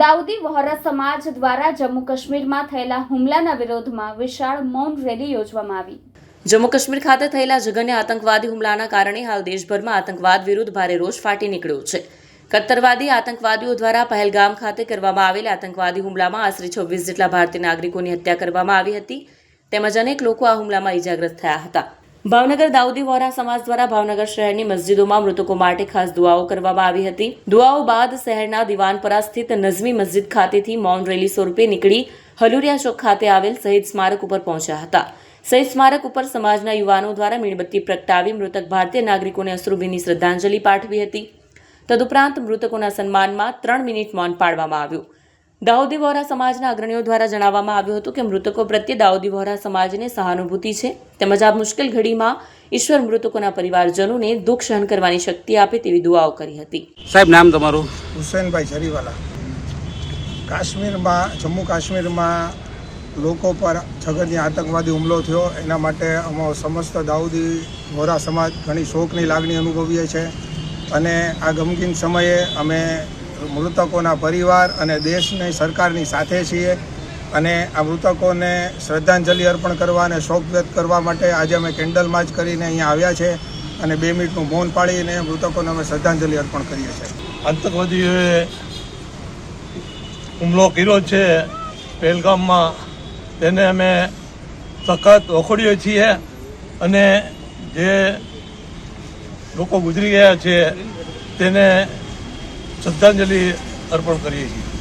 દાઉદી વહોરા સમાજ દ્વારા જમ્મુ કાશ્મીરમાં થયેલા હુમલાના વિરોધમાં વિશાળ મૌન રેલી યોજવામાં આવી. જમ્મુ કાશ્મીર ખાતે થયેલા જઘન્ય આતંકવાદી હુમલાના કારણે હાલ દેશભરમાં આતંકવાદ વિરુદ્ધ ભારે રોષ ફાટી નીકળ્યો છે. કટ્ટરવાદી આતંકવાદીઓ દ્વારા પહેલગામ ખાતે કરવામાં આવેલા આતંકવાદી હુમલામાં આશરે છવ્વીસ જેટલા ભારતીય નાગરિકોની હત્યા કરવામાં આવી હતી. તેમજ અનેક લોકો આ હુમલામાં ઇજાગ્રસ્ત થયા હતા. ભાવનગર દાઉદી વોરા સમાજ દ્વારા ભાવનગર શહેરની મસ્જિદોમાં મૃતકો માટે ખાસ દુઆઓ કરવામાં આવી હતી. દુઆઓ બાદ શહેરના દિવાનપરા સ્થિત નઝમી મસ્જિદ ખાતેથી મૌન રેલી સ્વરૂપે નીકળી હલુરિયા ચોક ખાતે આવેલ શહીદ સ્મારક ઉપર પહોંચ્યા હતા. શહીદ સ્મારક ઉપર સમાજના યુવાનો દ્વારા મીણબત્તી પ્રગટાવી મૃતક ભારતીય નાગરિકોને અશ્રુભીની શ્રદ્ધાંજલિ પાઠવી હતી. તદુપરાંત મૃતકોના સન્માનમાં ત્રણ મિનિટ મૌન પાળવામાં આવ્યું. દાઉદી વોરા સમાજના અગ્રણીઓ દ્વારા જણાવવામાં આવ્યું હતું કે મૃતકો પ્રત્યે દાઉદી વોરા સમાજને સહાનુભૂતિ છે. તેમજ આ મુશ્કેલ ઘડીમાં ઈશ્વર મૃતકોના પરિવારજનોને દુઃખ સહન કરવાની શક્તિ આપે તેવી દુઆઓ કરી હતી. સાહેબ નામ તમારું? હુસેનભાઈ જરીવાલા. કાશ્મીરમાં જમ્મુ કાશ્મીરમાં લોકો પર જગતની આતંકવાદી હુમલો થયો. એના માટે અમો સમસ્ત દાઉદી વોરા સમાજ ઘણી શોકની લાગણી અનુભવીએ છે અને આ ગમગીન સમયે અમે મૃતકોના પરિવાર અને દેશની સરકારની સાથે છીએ અને આ મૃતકોને શ્રદ્ધાંજલિ અર્પણ કરવા અને શોક વ્યક્ત કરવા માટે આજે અમે કેન્ડલ માર્ચ કરીને અહીંયા આવ્યા છે અને બે મિનિટનું મૌન પાડીને મૃતકોને અમે શ્રદ્ધાંજલિ અર્પણ કરીએ છીએ. આતંકવાદીઓએ હુમલો કર્યો છે પહેલગામમાં. તેને અમે સખત વખોડીએ છીએ અને જે લોકો ગુજરી ગયા છે તેને શ્રદ્ધાંજલિ અર્પણ કરીએ છીએ.